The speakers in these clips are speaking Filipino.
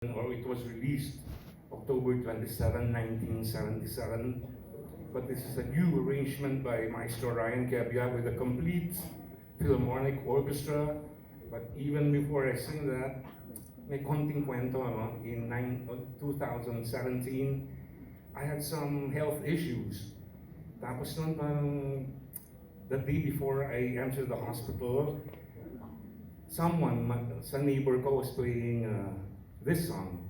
or it was released October 27, 1977. But this is a new arrangement by Maestro Ryan Cabia with a complete Philharmonic Orchestra. But even before I sing that, may konting kwento? In nine, uh, 2017, I had some health issues. Tapos noon parang the day before I entered the hospital, someone sa neighbor ko was playing uh, this song.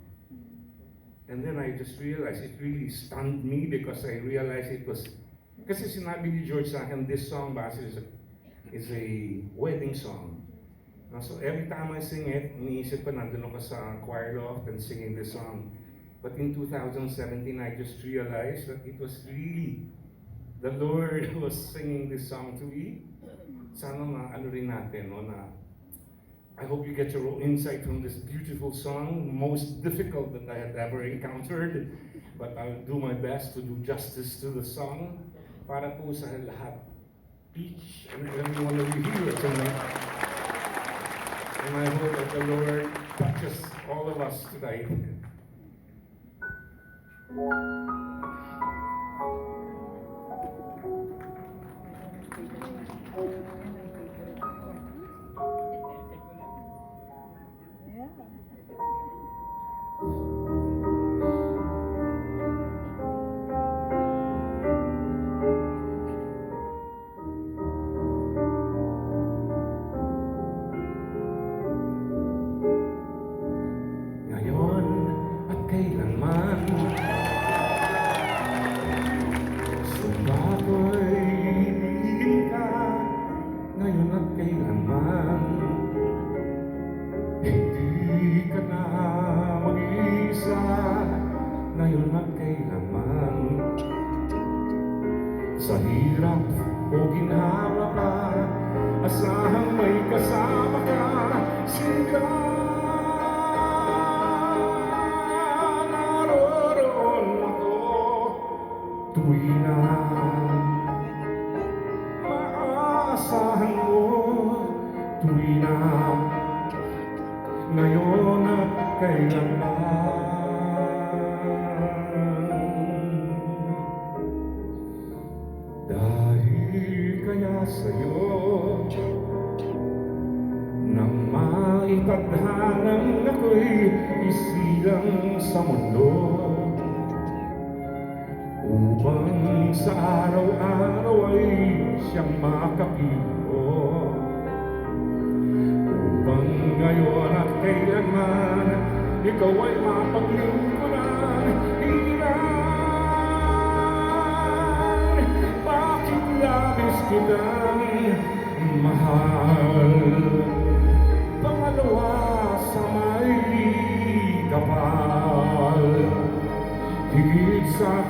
And then I just realized it really stunned me because I realized it was kasi sinabi ni George sa akin, this song ba is a, is a wedding song. So every time I sing it, iniisip ko nandun ako sa choir loft and singing this song. But in 2017, I just realized that it was really the Lord was singing this song to me. Sana maano rin natin, no, na I hope you get your insight from this beautiful song, most difficult that I have ever encountered. But I'll do my best to do justice to the song para po sa lahat. Peach and everyone of you here tonight. And I hope that the Lord touches all of us tonight. Sumpa ko'y ibigin ka Ngayon at kailanman. Hindi ka na mag-iisa Ngayon at kailanman. Sa hirap o ginhawa ka Asahang may kasama ka Sila Tuwi na Maaasahan mo Tuwi na Ngayon at kailanman. Dahil kaya sa'yo Nang maitadhanang ako'y isilang sa mundo Upang sa araw-araw ay siyang makapilo Upang ngayon at kailanman Ikaw ay mapaglingkuran Hiran Bakit labis kitang mahal? Pangalawa sa may kapal. Higit sa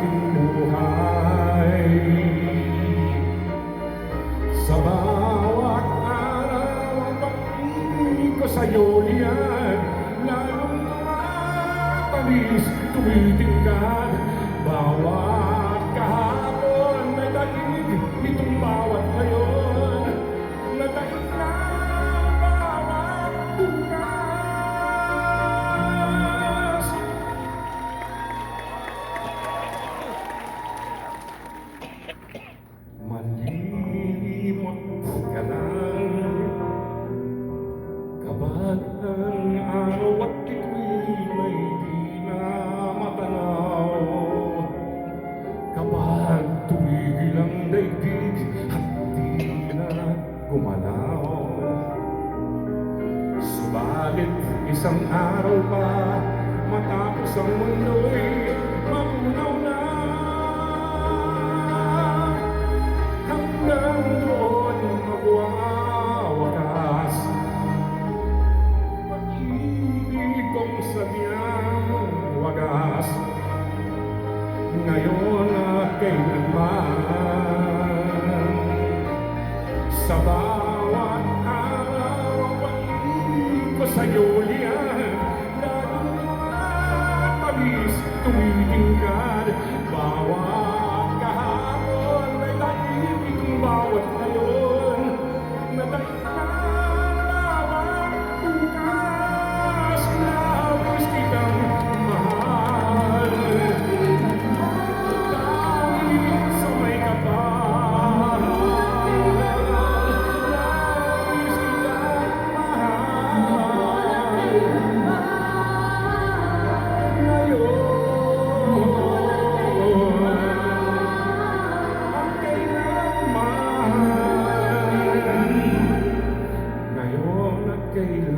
tumatalis, tumitingkad. Bawat kahapon na daig Itong bawat ngayon Subalit isang araw pa matapos ang mundo'y magunaw na? Hanggang doon magwawakas. Pag-ibig kong sadyang wagas. Ngayon at kailanman. Sa pag-ibig ko sa'yo gave